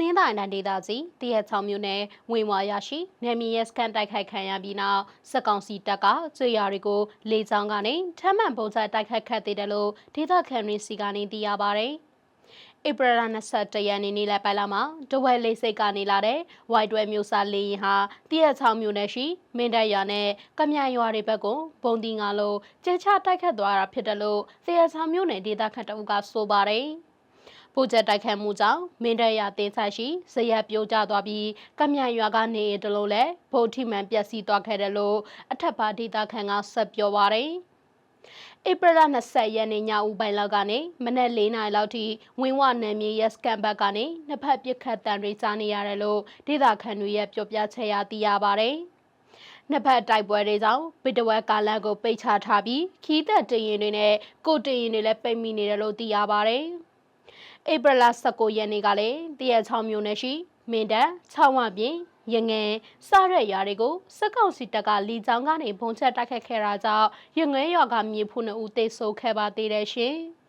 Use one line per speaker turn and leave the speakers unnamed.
နင်္သာရီတိုင်းဒေသကြီးတရက်ချောင်းမြို့နယ်ငွေမွာရရှိနယ်မြေရဲစခန်းတိုက်ခိုက်ခံရပြီးနောက်စက်ကောင်စီတပ်ကကျွေရတွေကိုလေကြောင်းကနေထမ်းမှန်ပုံစံတိုက်ခိုက်ခတ်သေးတယ်လို့ဒေသခံတွေစီကနေသိရပါဗျ။ဧပြီလ21ရက်နေ့နေ့လယ်ပိုင်းလာမှာတဝဲလေးစိတ်ကနေလာတဲ့ဝိုက်တွဲမျိုးစားလေရင်ဟာတရက်ချောင်းမြို့နယ်ရှိမင်းတပ်ရွာနဲ့ကမြိုင်ရွာတွေဘက်ကိုဘုံတီငါလို့ကျဲချတိုက်ခတ်သွားတာဖြစ်တယ်လို့တရက်ချောင်းမြို့နယ်ဒေသခံတအုပ်ကဆိုပါတယ်။ ပူကျက်တိုက်ခတ်မှုကြောင့်မင်းတပ်ရတင်ဆိုင်ရှိဇရက်ပြိုကျသွားပြီးကမြိုင်ရွာကနေတလို့လဲဗုဒ္ဓိမှန်ပျက်စီးသွားခဲ့တယ်လို့အထက်ပါဒေတာခန်ကဆက်ပြောပါရယ်ဧပြီလ20ရက်နေ့ညဦးပိုင်းလောက်ကနေမနက်၄နာရီလောက်ထိဝင်းဝနယ်မြေရက်စကန်ဘက်ကနေနှစ်ဖက်ပစ်ခတ်တံတွေကြားနေရတယ်လို့ဒေတာခန်တွေရဲ့ပြောပြချက်ရသိရပါရယ်နှစ်ဖက်တိုက်ပွဲတွေကြောင့်ဗီတဝက်ကာလန်ကိုပိတ်ချထားပြီးခီးသက်တရင်တွေနဲ့ကိုတရင်တွေလည်းပိတ်မိနေတယ်လို့သိရပါရယ် ဧပြီလ19ရက်နေ့ကလည်းတရက်ချောင်းမြို့နယ်ရှိမင်းတပ်6ဝပြင်ရငယ်စရက်ရွာတွေကိုစက်ကောင်စီတပ်ကလီချောင်းကနေဘုံချက်တိုက်ခတ်ခဲ့တာကြောင့်ရငယ်ရွာကမြေဖုနှစ်ဦးတိတ်ဆုတ်ခဲ့ပါသေးတယ်ရှင်။